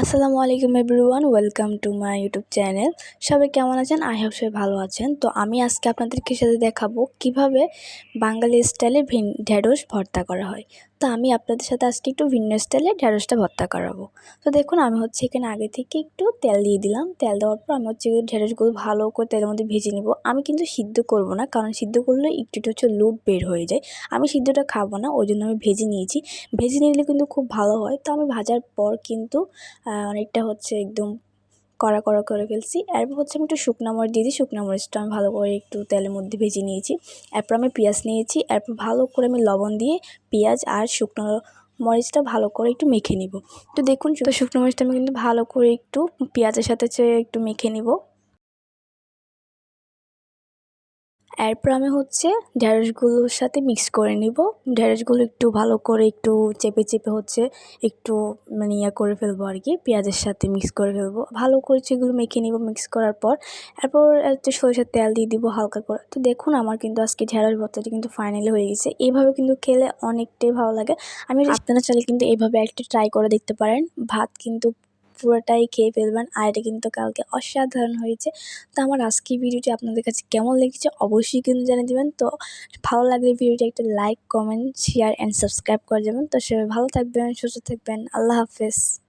আসসালামু আলাইকুম everyone, welcome to my YouTube channel. সবাই কেমন আছেন? আই হোপ সবাই ভালো আছেন। তো আমি আজকে আপনাদেরকে সাথে দেখাবো কীভাবে বাঙালি স্টাইলে ভিন ঢেঁড়স ভর্তা করা হয়। তো আমি আপনাদের সাথে আজকে একটু ভিন্ন স্টাইলে ঢ্যাঁড়সটা ভর্তা করাবো। তো দেখুন, আমি হচ্ছে এখানে আগে থেকে একটু তেল দিয়ে দিলাম। তেল দেওয়ার পর আমি হচ্ছে ঢেঁড়সগুলো ভালো করে তেলের মধ্যে ভেজে নিব। আমি কিন্তু সিদ্ধ করব না, কারণ সিদ্ধ করলে একটু একটু হচ্ছে লুট বের হয়ে যায়। আমি সিদ্ধটা খাব না, ওই জন্য আমি ভেজে নিয়েছি। ভেজে নিলে কিন্তু খুব ভালো হয়। তো আমি ভাজার পর কিন্তু অনেকটা হচ্ছে একদম কড়া কড়া করে ফেলছি। এরপর হচ্ছে আমি একটু শুকনো মরিচ দিয়ে দিই। শুকনো মরিচটা আমি ভালো করে একটু তেলের মধ্যে ভেজে নিয়েছি। এরপর আমি পেঁয়াজ নিয়েছি। এরপর ভালো করে আমি লবণ দিয়ে পেঁয়াজ আর শুকনো মরিচটা ভালো করে একটু মেখে নিব। তো দেখুন, শুকনো মরিচটা আমি কিন্তু ভালো করে একটু পেঁয়াজের সাথে একটু মেখে নিব। এরপর আমি হচ্ছে ঢ্যাঁড়সগুলোর সাথে মিক্স করে নিব। ঢ্যাঁড়সগুলো একটু ভালো করে একটু চেপে চেপে হচ্ছে একটু মানে ইয়ে করে ফেলব আর কি পেঁয়াজের সাথে মিক্স করে ফেলব। ভালো করে সেগুলো মেখে নিব মিক্স করার পর। এরপর একটু সরিষার তেল দিয়ে দিব হালকা করে। তো দেখুন আমার কিন্তু আজকে ঢ্যাঁড়স ভর্তাটি কিন্তু ফাইনালি হয়ে গেছে। এইভাবে কিন্তু খেলে অনেকটাই ভালো লাগে। আমি আপনারা চাইলে কিন্তু এইভাবে একটা ট্রাই করে দেখতে পারেন। ভাত কিন্তু পুরোটাই খেয়ে ফেলবেন। আর এটা কিন্তু কালকে অসাধারণ হয়েছে। তো আমার আজকে ভিডিওটি আপনাদের কাছে কেমন লেগেছে অবশ্যই কিন্তু জানিয়ে দেবেন। তো ভালো লাগলে ভিডিওটি একটা like, comment share and subscribe করে যাবেন। তো সবাই ভালো থাকবেন, সুস্থ থাকবেন। আল্লাহ হাফেজ।